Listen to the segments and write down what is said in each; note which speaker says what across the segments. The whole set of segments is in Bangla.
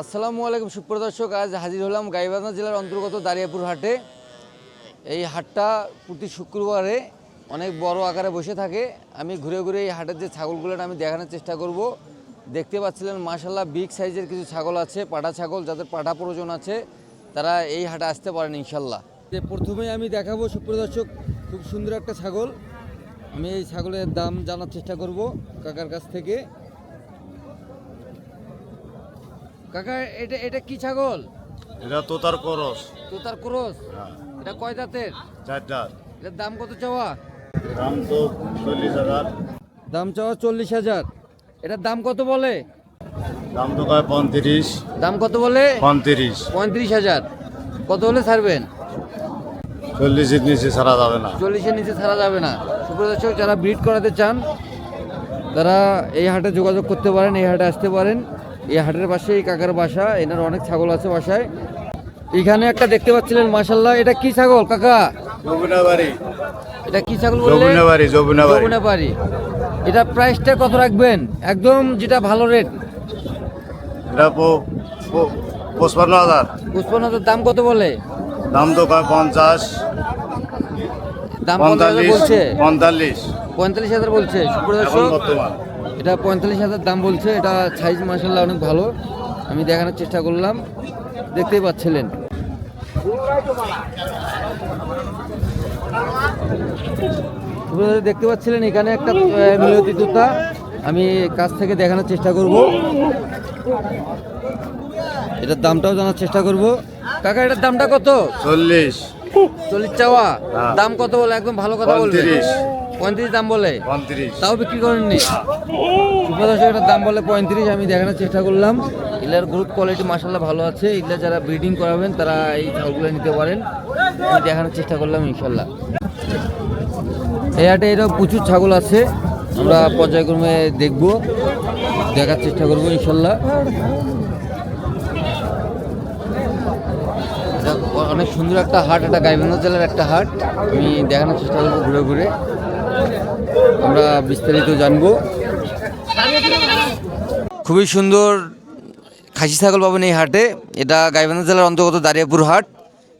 Speaker 1: আসসালামু আলাইকুম সুপ্রদর্শক আজ হাজির হলাম গাইবান্ধা জেলার অন্তর্গত দারিয়াপুর হাটে। এই হাটটা প্রতি শুক্রবারে অনেক বড় আকারে বসে থাকে। আমি ঘুরে ঘুরে এই হাটের যে ছাগলগুলো আমি দেখানোর চেষ্টা করব। দেখতে পাচ্ছিলেন মাশাল্লাহ বিগ সাইজের কিছু ছাগল আছে, পাটা ছাগল, যাদের পাটা প্রয়োজন আছে, তারা এই হাটে আসতে পারেন ইনশাল্লাহ যে প্রথমেই আমি দেখাবো সুপ্রদর্শক খুব সুন্দর একটা ছাগল। আমি এই ছাগলের দাম জানার চেষ্টা করব কাকার কাছ থেকে। কাকা এটা এটা কি ছাগল?
Speaker 2: এটা তোতার করস।
Speaker 1: তোতার ক্রস?
Speaker 2: হ্যাঁ।
Speaker 1: এটা কয় দাঁতের?
Speaker 2: চারটা
Speaker 1: এটার দাম কত চাওয়া?
Speaker 2: দাম তো চল্লিশ হাজার।
Speaker 1: দাম চাওয়া চল্লিশ হাজার। এটার দাম কত বলে?
Speaker 2: দাম তো কয় পঁয়ত্রিশ।
Speaker 1: দাম কত বলে?
Speaker 2: পঁয়ত্রিশ।
Speaker 1: পঁয়ত্রিশ হাজার। কত হলে ছাড়বেন?
Speaker 2: চল্লিশের নিচে ছাড়া যাবে না।
Speaker 1: চল্লিশের নিচে ছাড়া যাবে না। সুপ্রদর্শক যারা ব্রিড করাতে চান তারা এই হাটে যোগাযোগ করতে পারেন এই হাটে আসতে পারেন। এই হাটের পাশে এই কাকার বাসা এনার অনেক ছাগল আছে বাসায়। এখানে একটা দেখতে পাচ্ছিলেন মাসাল্লাহ এটা কি ছাগল কাকা? এটা কি ছাগল বললেন?
Speaker 2: বাড়ি যমুনা বাড়ি
Speaker 1: যমুনা পারি এটা প্রাইসটা কত রাখবেন? একদম যেটা ভালো রেট।
Speaker 2: এটা পো- পো- পঁচপান্ন হাজার।
Speaker 1: দাম কত বলে?
Speaker 2: দাম তো পঞ্চাশ।
Speaker 1: দাম কত
Speaker 2: পঁয়তাল্লিশ
Speaker 1: বলছে।
Speaker 2: পঁয়তাল্লিশ।
Speaker 1: পঁয়তাল্লিশ হাজার বলছে সুপ্রদর্শক এটা পঁয়তাল্লিশ হাজার দাম বলছে এটা সাইজ মাসাল্লাহ অনেক ভালো। আমি দেখানোর চেষ্টা করলাম দেখতেই পাচ্ছিলেন। দেখতে পাচ্ছিলেন এখানে একটা মিনতি জুতা। আমি কাছ থেকে দেখানোর চেষ্টা করব। এটার দামটাও জানার চেষ্টা করব। কাকা এটার দামটা কত?
Speaker 2: চল্লিশ।
Speaker 1: চল্লিশ চাওয়া।
Speaker 2: হ্যাঁ।
Speaker 1: দাম কত বলে? একদম ভালো কথা বলবে।
Speaker 2: পঁয়ত্রিশ।
Speaker 1: দাম বলে? তাও বিক্রি করেননি? এটার দাম বলে পঁয়ত্রিশ আমি দেখানোর চেষ্টা করলাম। ইলার গ্রুথ কোয়ালিটি মাসাল্লাহ ভালো আছে। ইলা যারা ব্রিডিং করাবেন তারা এই ছাগলগুলো নিতে পারেন। আমি দেখানোর চেষ্টা করলাম ইনশাল্লাহ এই হাটে এরকম প্রচুর ছাগল আছে। আমরা পর্যায়ক্রমে দেখব দেখার চেষ্টা করব ইনশাল্লাহ অনেক সুন্দর একটা হাট এটা গাইবান্ধা জেলার একটা হাট। আমি দেখানোর চেষ্টা করব ঘুরে ঘুরে। আমরা বিস্তারিত জানব। খুবই সুন্দর খাসি ছাগল পাবেন এই হাটে। এটা গাইবান্ধা জেলার অন্তর্গত দারিয়াপুর হাট।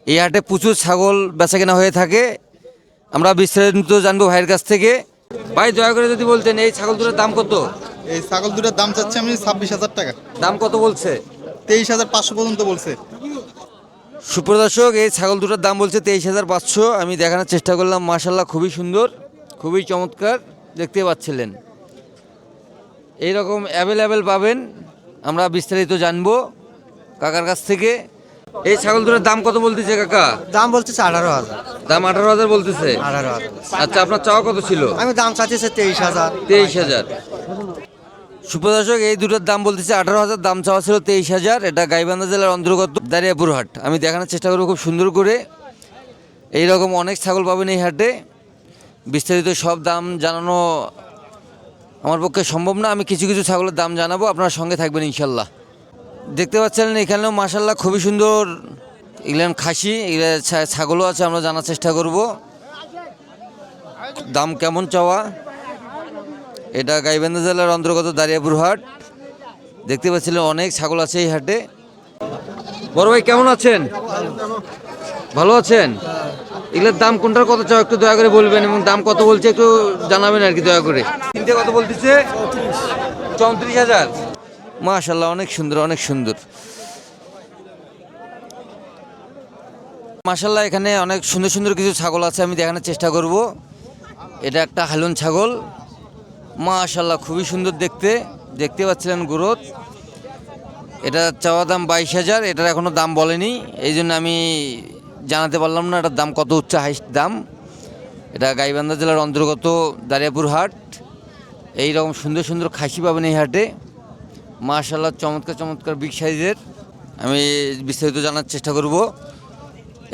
Speaker 1: এই হাটে প্রচুর ছাগল বেচা কেনা হয়ে থাকে। আমরা বিস্তারিত জানব ভাইয়ের কাছ থেকে। ভাই দয়া করে যদি বলতেন এই ছাগল দুটোর দাম কত?
Speaker 3: এই ছাগল দুটোর দাম চাচ্ছে আমি ছাব্বিশ হাজার টাকা।
Speaker 1: দাম কত বলছে?
Speaker 3: তেইশ হাজার পাঁচশো পর্যন্ত বলছে।
Speaker 1: সুপ্রদর্শক এই ছাগল দুটোর দাম বলছে তেইশ হাজার পাঁচশো। আমি দেখানোর চেষ্টা করলাম মাশাল্লাহ খুবই সুন্দর। খুবই চমৎকার দেখতে পাচ্ছিলেন। এই রকম অ্যাভেলেবেল পাবেন আমরা বিস্তারিত জানব কাকার কাছ থেকে। এই ছাগল দুটোর দাম কত বলতেছে কাকা?
Speaker 4: দাম বলতেছে আঠারো হাজার।
Speaker 1: দাম আঠারো হাজার বলতেছে?
Speaker 4: আঠারো হাজার।
Speaker 1: আচ্ছা আপনার চাওয়া কত ছিল?
Speaker 4: আমি দাম চাচ্ছি তেইশ হাজার।
Speaker 1: তেইশ হাজার। সুপ্রদর্শক এই দুটোর দাম বলতেছে আঠারো হাজার দাম চাওয়া ছিল তেইশ হাজার। এটা গাইবান্ধা জেলার অন্তর্গত দারিয়াপুর হাট আমি দেখানোর চেষ্টা করব খুব সুন্দর করে। এই রকম অনেক ছাগল পাবেন এই হাটে। বিস্তারিত সব দাম জানানো আমার পক্ষে সম্ভব না। আমি কিছু কিছু ছাগলের দাম জানাব, আপনার সঙ্গে থাকবেন ইনশাল্লাহ। দেখতে পাচ্ছেন এখানেও মাসাল্লাহ খুবই সুন্দর এগুলো খাসি, এগুলো ছাগলও আছে, আমরা জানার চেষ্টা করব। দাম কেমন চাওয়া? এটা গাইবান্ধা জেলার অন্তর্গত দারিয়াপুর হাট। দেখতে পাচ্ছিলেন অনেক ছাগল আছে এই হাটে। বড় ভাই, কেমন আছেন? ভালো আছেন? এগুলোর দাম কোনটার কত চাও একটু দয়া করে বলবেন এবং দাম কত বলছে একটু জানাবেন আর কি দয়া করে। তিনটে কত বলতেছে? চৌত্রিশ হাজার। মাশাল্লাহ অনেক সুন্দর অনেক সুন্দর। মাশাল্লাহ এখানে অনেক সুন্দর সুন্দর কিছু ছাগল আছে, আমি দেখানোর চেষ্টা করব। এটা একটা হালুন ছাগল। মাশাল্লাহ খুবই সুন্দর দেখতে। দেখতে পাচ্ছিলেন গ্রোথ। এটা চাওয়া দাম বাইশ হাজার, এটার এখনও দাম বলেনি। এই জন্য আমি জানাতে পারলাম না এটার দাম কত উচ্চ হাইস্ট দাম। এটা গাইবান্ধা জেলার অন্তর্গত দারিয়াপুর হাট এই রকম সুন্দর সুন্দর খাসি পাবেন এই হাটে। মাশাল্লাহ চমৎকার চমৎকার বিগ সাইজের আমি বিস্তারিত জানার চেষ্টা করব।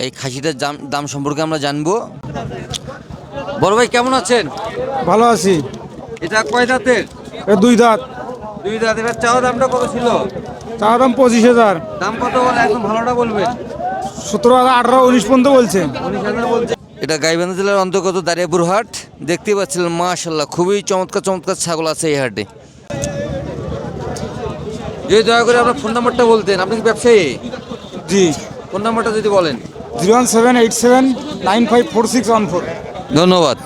Speaker 1: এই খাসিটার দাম দাম সম্পর্কে আমরা জানব। বড় ভাই কেমন আছেন?
Speaker 5: ভালো আছি।
Speaker 1: এটা কয় দাঁতের?
Speaker 5: দুই দাঁত।
Speaker 1: দুই দাঁত। এবার চাওয়া দামটা কত ছিল?
Speaker 5: চার দাম পঁচিশ হাজার।
Speaker 1: দাম কত বলে? একদম ভালোটা বলবেন।
Speaker 5: সতেরো হাজার আঠারো উনিশ পর্যন্ত বলছে।
Speaker 1: এটা গাইবান্ধা জেলার অন্তর্গত দারিয়াপুর হাট দেখতে পাচ্ছিলেন মাশাল্লাহ খুবই চমৎকার চমৎকার ছাগল আছে এই হাটে। যদি দয়া করে আপনার ফোন নাম্বারটা বলতেন আপনি কি ব্যবসায়ী?
Speaker 5: জি।
Speaker 1: ফোন নাম্বারটা যদি বলেন।
Speaker 5: Zero one seven eight seven nine five four six one four.
Speaker 1: ধন্যবাদ।